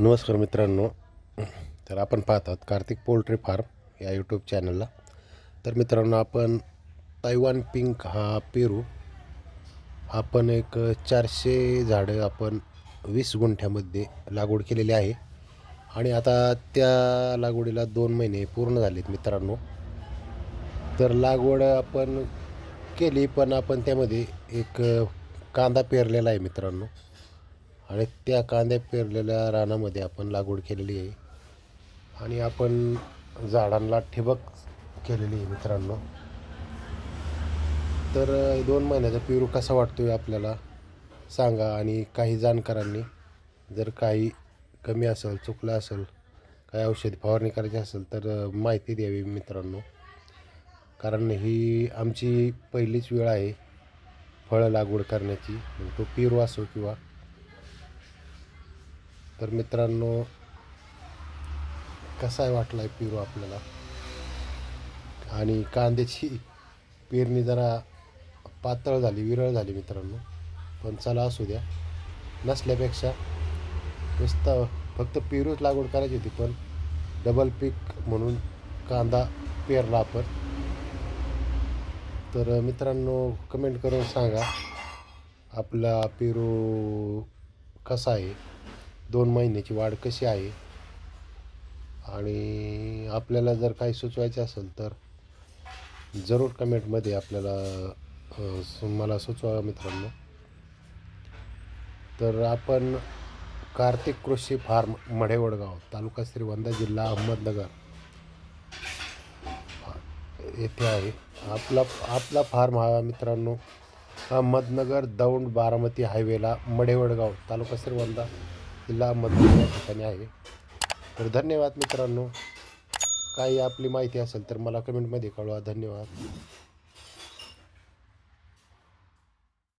नमस्कार मित्रांनो तर आपण पाहत आहोत कार्तिक पोल्ट्री फार्म या यूट्यूब चॅनलला तर मित्रांनो आपण तैवान पिंक हा पेरू आपण एक चारशे झाडं आपण वीस गुंठ्यामध्ये लागवड केलेली आहे. आणि आता त्या लागवडीला दोन महिने पूर्ण झालेत मित्रांनो. तर लागवड आपण केली पण आपण त्यामध्ये एक कांदा पेरलेला आहे मित्रांनो. आणि त्या कांद्या पेरलेल्या रानामध्ये आपण लागवड केलेली आहे. आणि आपण झाडांना ठिबक केलेली आहे मित्रांनो. तर दोन महिन्याचा पेरू कसा वाटतो आहे आपल्याला? सांगा आणि काही जाणकारांनी. जर काही कमी असेल चुकलं असेल काही औषध फवारणी करायची असेल तर माहिती द्यावी मित्रांनो. कारण ही आमची पहिलीच वेळ आहे फळं लागवड करण्याची. तो पेरू असो किंवा तर मित्रांनो कसा वाटला आहे पेरू आपल्याला? आणि कांद्याची पेरणी जरा पातळ झाली विरळ झाली मित्रांनो. पण चला असू द्या. नसल्यापेक्षा नुसतं फक्त पेरूच लागवड करायची होती पण डबल पीक म्हणून कांदा पेरला आपण. तर मित्रांनो कमेंट करून सांगा आपला पेरू कसा आहे? दोन महिन्याची वाढ कशी आहे? आणि आपल्याला जर काही सुचवायचं असेल तर जरूर कमेंटमध्ये आपल्याला मला सुचवा मित्रांनो. तर आपण कार्तिक कृषी फार्म मढेवडगाव तालुका श्रीवंदा जिल्हा अहमदनगर येथे आहे. आपला आपला फार्म हा मित्रांनो अहमदनगर दौंड बारामती हायवेला मढेवडगाव तालुका श्रीवंदा जिल्हा अहमदनगर या ठिकाणी आहे. तर धन्यवाद मित्रांनो. काही आपली माहिती असेल तर मला कमेंटमध्ये कळवा. धन्यवाद.